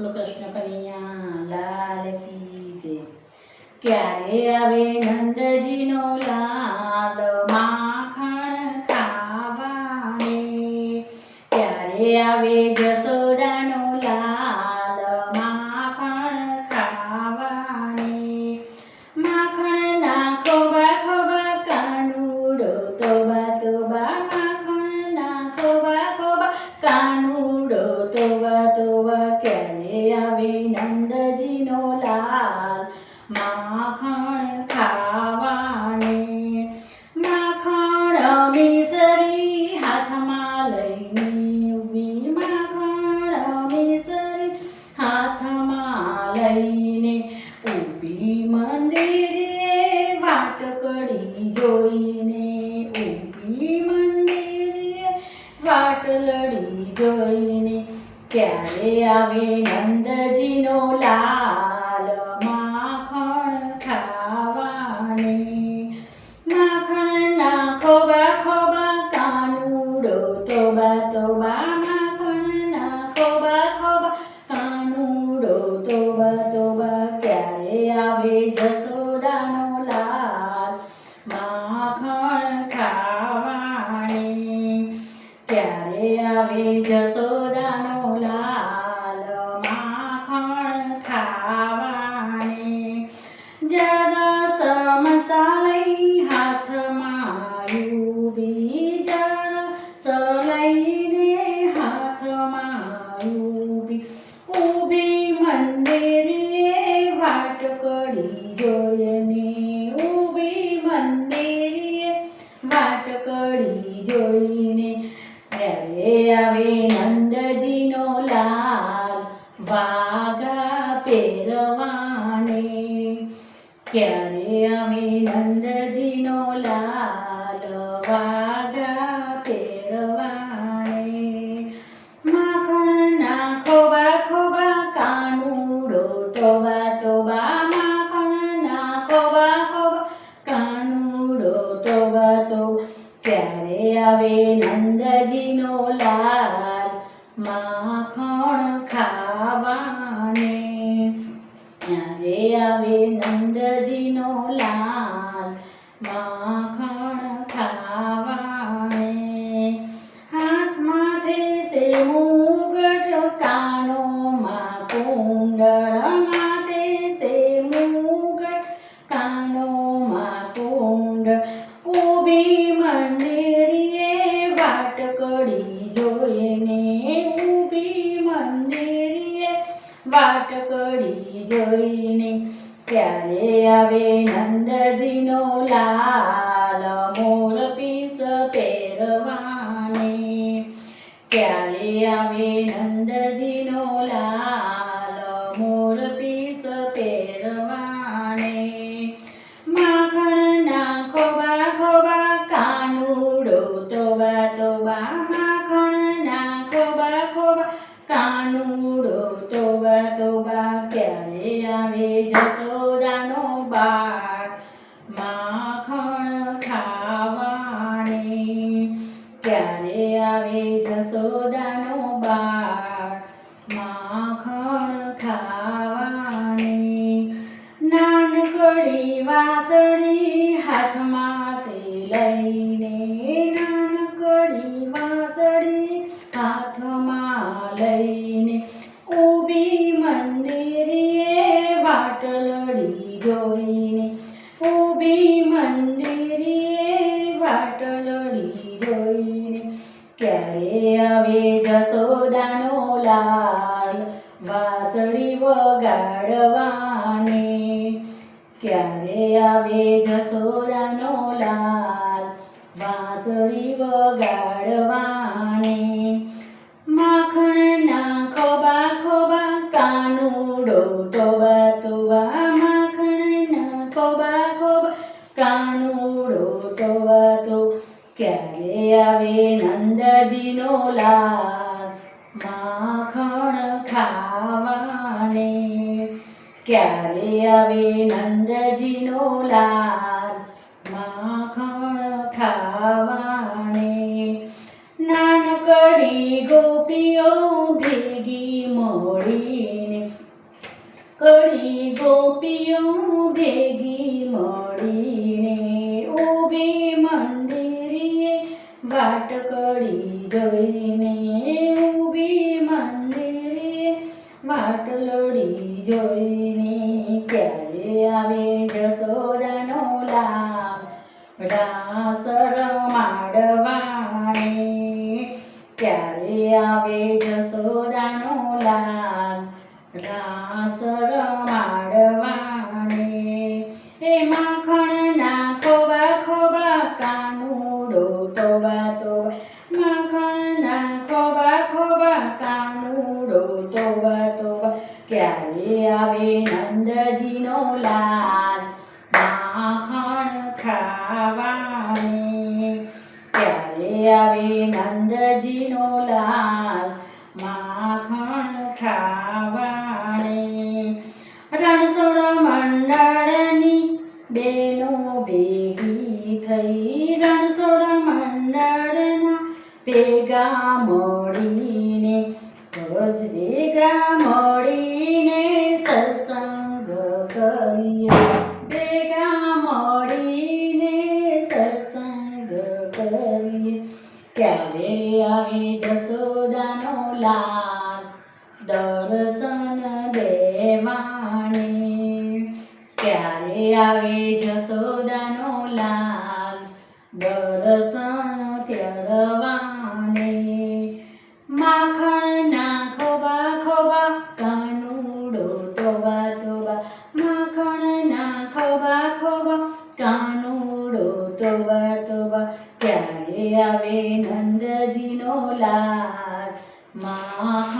બોલો કૃષ્ણ કનૈયા, લાલ કી ક્યારે આવે નંદજીનો લાલ માખણ ખાવાને? ક્યારે આવે જસોદાનો લાલ માખણ ખાવાને? માખણ ના ખોબા ખોબા કાનુડો તોબા તોબા માખણ ના ખોબા ખોબા કાનુડો. વાટ લડી જોઈને ક્યારે આવે નંદજીનો લાલ જોઈને ત્યારે આવે નંદજીનો લાલ વાઘા પહેરવાને. ક્યારે આવે નંદજીનો લાલ વાગા ક્યારે આવે નંદજીનો લાલ માખણ ખાવાને હાથમાંથી સે મુગટ કાનોમાં માં માથે વાટ કડી જોઈને ક્યારે આવે નંદજીનો લાલ મોર પીસ પહેરવાને? ક્યારે આવે નંદજીનો લાલ મોર પીસ પહેરવાને? માખણ ના ખોબા ખોબા કાનુડો, તોબા તોબા માખણ ના ખોબા ખોબા કાનુડો તોબા તોબા ક્યારે આવે જસોદાનો બાળ આવે જસોદાનો લાલ, વાસળી વગાડવાને. ક્યારે આવે જસોદાનો લાલ, વાસળી વગાડવાને? માખણ ના ખોબા ખોબા કાનુડો તોબા તોબા માખણ ના ખોબા ખોબા કાનુડો તો ક્યારે આવે નંદજીનો લાલ માખણ ખાવાને? ક્યારે આવે નંદજીનો લાલ માખણ ખાવાને? વાટકડી જઈને ઊભી મંદિરે વાટલડી જોઈને ક્યારે આવે જસોદાનો લાભ? રાસ રમાડવાને ક્યારે આવે નંદજીનો લાલ માખણ ખાવાને. ક્યારે આવે નંદજીનો લાલ માખણ ખાવાને આવે જસોદાનો લાલ. દર્શન કરવાને માખણના ખોબા ખોબા, કાનુડો તોબા તોબા. માખણના ખોબા ખોબા, કાનુડો તોબા તોબા. ક્યારે આવે નંદજીનો લાલ? માખણ